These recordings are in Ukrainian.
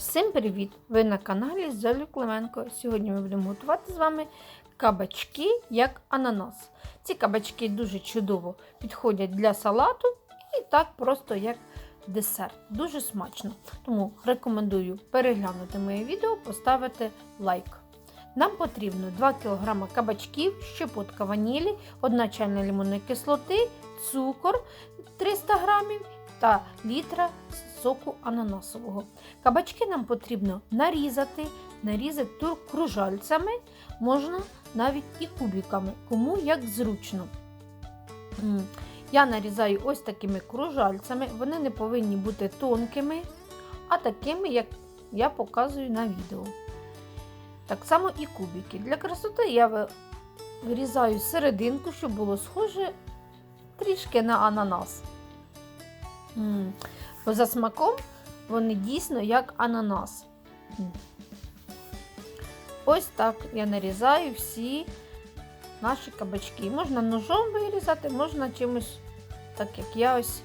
Всім привіт! Ви на каналі Золі Клименко. Сьогодні ми будемо готувати з вами кабачки як ананас. Ці кабачки дуже чудово підходять для салату і так просто як десерт. Дуже смачно. Тому рекомендую переглянути моє відео, поставити лайк. Нам потрібно 2 кг кабачків, щепотка ванілі, 1 чайна лимонної кислоти, цукор 300 г та літра соку ананасового. Кабачки нам потрібно нарізати, нарізати кружальцями, можна навіть і кубиками, кому як зручно. Я нарізаю ось такими кружальцями, вони не повинні бути тонкими, а такими, як я показую на відео. Так само і кубики. Для красоти я вирізаю серединку, щоб було схоже трішки на ананас. М, за смаком вони дійсно як ананас. Ось так я нарізаю всі наші кабачки. Можна ножом вирізати, можна чимось, так як я ось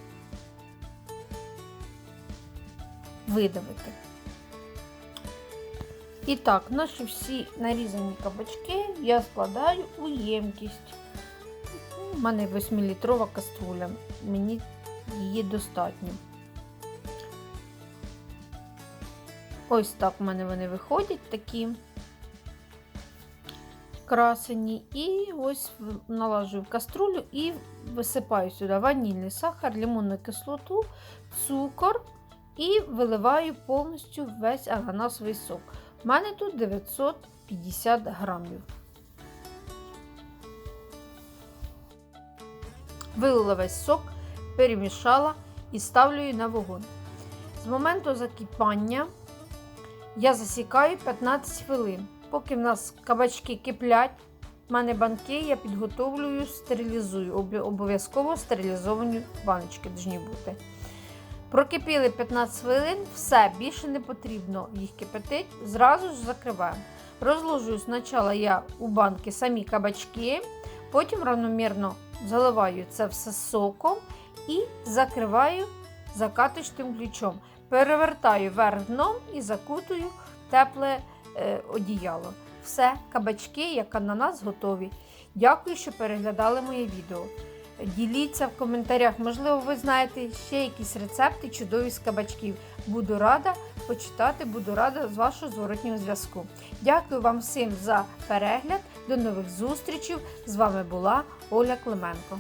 видавити. І так, наші всі нарізані кабачки я складаю у ємкість. У мене 8-літрова каструля. Мені її достатньо. Ось так в мене вони виходять такі красені. І ось налажую в каструлю і висипаю сюди ванільний сахар, лимонну кислоту, цукор і виливаю повністю весь ананасовий сок. У мене тут 950 грамів. Вилила весь сок, перемішала і ставлю її на вогонь. З моменту закипання я засікаю 15 хвилин. Поки в нас кабачки киплять, в мене банки я підготовлюю, стерилізую. Обов'язково стерилізовані баночки повинні бути. Прокипіли 15 хвилин, все, більше не потрібно їх кипятити, зразу ж закриваємо. Розложую спочатку я у банки самі кабачки, потім равномірно заливаю це все соком і закриваю закаточним ключом. Перевертаю вверх дном і закутую тепле е, одіяло. Все, кабачки, як ананас, готові. Дякую, що переглядали моє відео. Діліться в коментарях, можливо, ви знаєте ще якісь рецепти чудові з кабачків. Буду рада почитати, буду рада з вашого зворотнього зв'язку. Дякую вам всім за перегляд. До нових зустрічей. З вами була Оля Клименко.